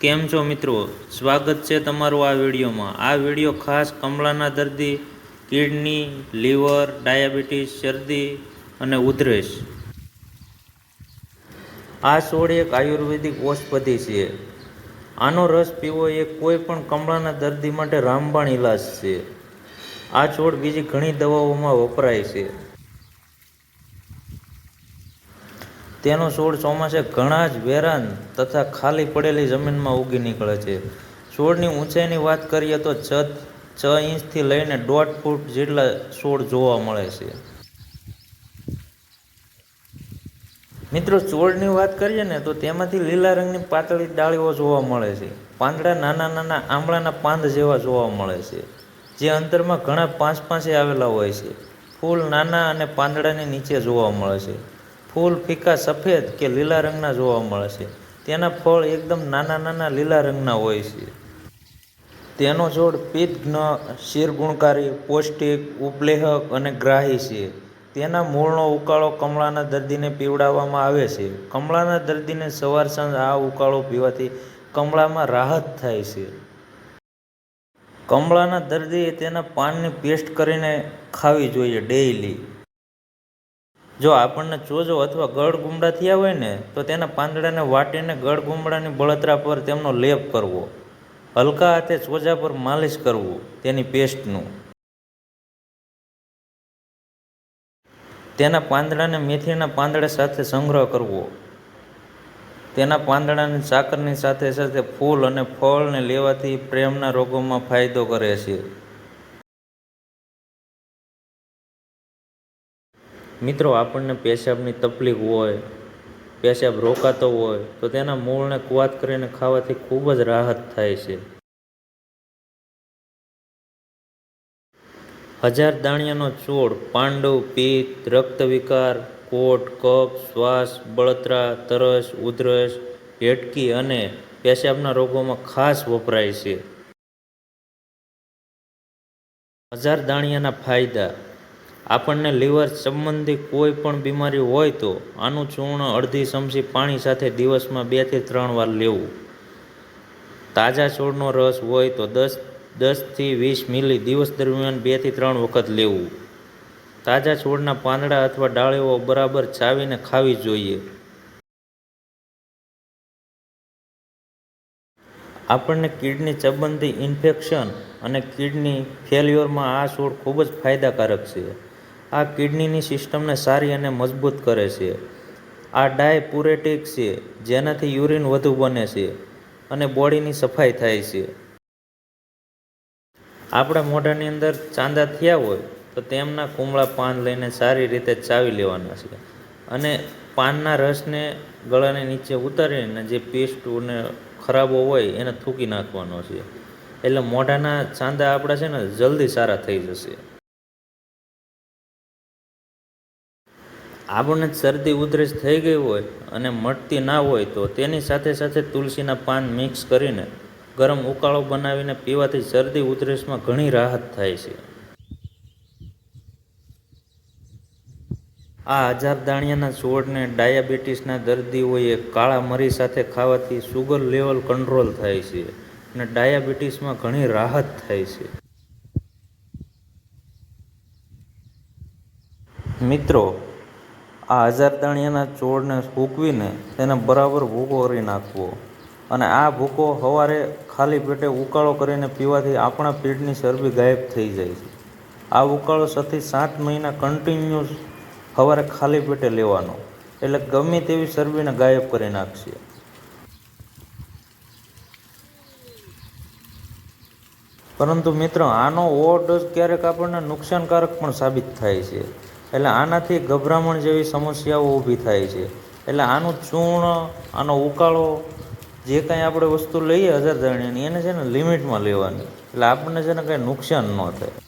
કેમ છો મિત્રો? સ્વાગત છે તમારું આ વિડીયોમાં. આ વીડિયો ખાસ કમળાના દર્દી, કિડની, લીવર, ડાયાબિટીસ, શરદી અને ઉધરસ. આ છોડ એક આયુર્વેદિક ઔષધિ છે. આનો રસ પીવો એ કોઈ પણ કમળાના દર્દી માટે રામબાણ ઇલાજ છે. આ છોડ બીજી ઘણી દવાઓમાં વપરાય છે. તેનો છોડ ચોમાસે ઘણા જ વેરાન તથા ખાલી પડેલી જમીનમાં ઉગી નીકળે છે. છોડની ઊંચાઈની વાત કરીએ તો છ છ ઇંચથી લઈને દોઢ ફૂટ જેટલા છોડ જોવા મળે છે. મિત્રો, છોડની વાત કરીએ ને તો તેમાંથી લીલા રંગની પાતળી ડાળીઓ જોવા મળે છે. પાંદડા નાના નાના આંબળાના પાંદ જેવા જોવા મળે છે, જે અંતરમાં ઘણા પાંચ પાંચે આવેલા હોય છે. ફૂલ નાના અને પાંદડાની નીચે જોવા મળે છે. ફૂલ, ફીકા, સફેદ કે લીલા રંગના જોવા મળે છે. તેના ફળ એકદમ નાના નાના લીલા રંગના હોય છે. તેનો છોડ પિત્તઘ્ન શિરગુણકારી પૌષ્ટિક, ઉપલેહક અને ગ્રાહી છે. તેના મૂળનો ઉકાળો કમળાના દર્દીને પીવડાવવામાં આવે છે. કમળાના દર્દીને સવાર સાંજ આ ઉકાળો પીવાથી કમળામાં રાહત થાય છે. કમળાના દર્દીએ તેના પાનની પેસ્ટ કરીને ખાવી જોઈએ ડેઈલી. જો આપણને ચોજો અથવા ગળ ગુમડા થયા હોય ને, તો તેના પાંદડાને વાટીને ગળ ગુમડાની બળતરા પર તેમનો લેપ કરવો. હલકા હાથે ચોજા પર માલિશ કરવું, તેની પેસ્ટનું. તેના પાંદડાને મેથીના પાંદડા સાથે સંગ્રહ કરવો. તેના પાંદડાને સાકરની સાથે સાથે ફૂલ અને ફળને લેવાથી પ્રેમના રોગોમાં ફાયદો કરે છે. મિત્રો, આપણને પેશાબની તકલીફ હોય, પેશાબ રોકાતો હોય, તો તેના મૂળને કુવાત કરીને ખાવાથી ખૂબ જ રાહત થાય છે. હજાર દાણિયાનો છોડ, પાંડવ પિત્ત રક્ત વિકાર કોટ, કફ, શ્વાસ, બળતરા, તરસ, ઉધરસ હેટકી અને પેશાબના રોગોમાં ખાસ વપરાય છે. હજાર દાણિયાના ફાયદા. આપણને લીવર સંબંધી કોઈ પણ બીમારી હોય તો આનું ચૂર્ણ અડધી ચમચી પાણી સાથે દિવસમાં બેથી ત્રણ વાર લેવું. તાજા છોડનો રસ હોય તો દસ દસથી વીસ મિલી દિવસ દરમિયાન બેથી ત્રણ વખત લેવું. તાજા છોડના પાંદડા અથવા ડાળીઓ બરાબર ચાવીને ખાવી જોઈએ. આપણને કિડની સંબંધી ઇન્ફેક્શન અને કિડની ફેલ્યોરમાં આ છોડ ખૂબ જ ફાયદાકારક છે. આ કિડનીની સિસ્ટમને સારી અને મજબૂત કરે છે. આ ડાયપુરેટિક છે, જેનાથી યુરિન વધુ બને છે અને બોડીની સફાઈ થાય છે. આપણા મોઢાની અંદર ચાંદા થયા હોય તો તેમના કુમળા પાન લઈને સારી રીતે ચાવી લેવાના છે અને પાનના રસને ગળાની નીચે ઉતારીને જે પેસ્ટ અને ખરાબો હોય એને થૂકી નાખવાનો છે. એટલે મોઢાના ચાંદા આપણા છે ને જલ્દી સારા થઈ જશે. આપણને શરદી ઉધરસ થઈ ગઈ હોય અને મટતી ના હોય તો તેની સાથે સાથે તુલસીના પાન મિક્સ કરીને ગરમ ઉકાળો બનાવીને પીવાથી શરદી ઉધરસમાં ઘણી રાહત થાય છે. આ હજાર દાણિયાના છોડને ડાયાબિટીસના દર્દીઓએ કાળા મરી સાથે ખાવાથી સુગર લેવલ કંટ્રોલ થાય છે અને ડાયાબિટીસમાં ઘણી રાહત થાય છે. મિત્રો આ હજાર દાણિયાના છોડને સૂકવીને તેને બરાબર ભૂકો કરી નાખવો. અને આ ભૂકો સવારે ખાલી પેટે ઉકાળો કરીને પીવાથી આપણા પેટની ચરબી ગાયબ થઈ જાય છે. આ ઉકાળો છથી સાત મહિના કન્ટિન્યુઅસ સવારે ખાલી પેટે લેવાનો. એટલે ગમે તેવી ચરબીને ગાયબ કરી નાખશે. પરંતુ મિત્રો, આનો ઓવરડોઝ ક્યારેક આપણને નુકસાનકારક પણ સાબિત થાય છે. એટલે આનાથી ગભરામણ જેવી સમસ્યાઓ ઊભી થાય છે. એટલે આનું ચૂર્ણ, આનો ઉકાળો, જે કાંઈ આપણે વસ્તુ લઈએ હજાર દાણિયાની એને છે ને લિમિટમાં લેવાની. એટલે આપણને છે ને કાંઈ નુકસાન ન થાય.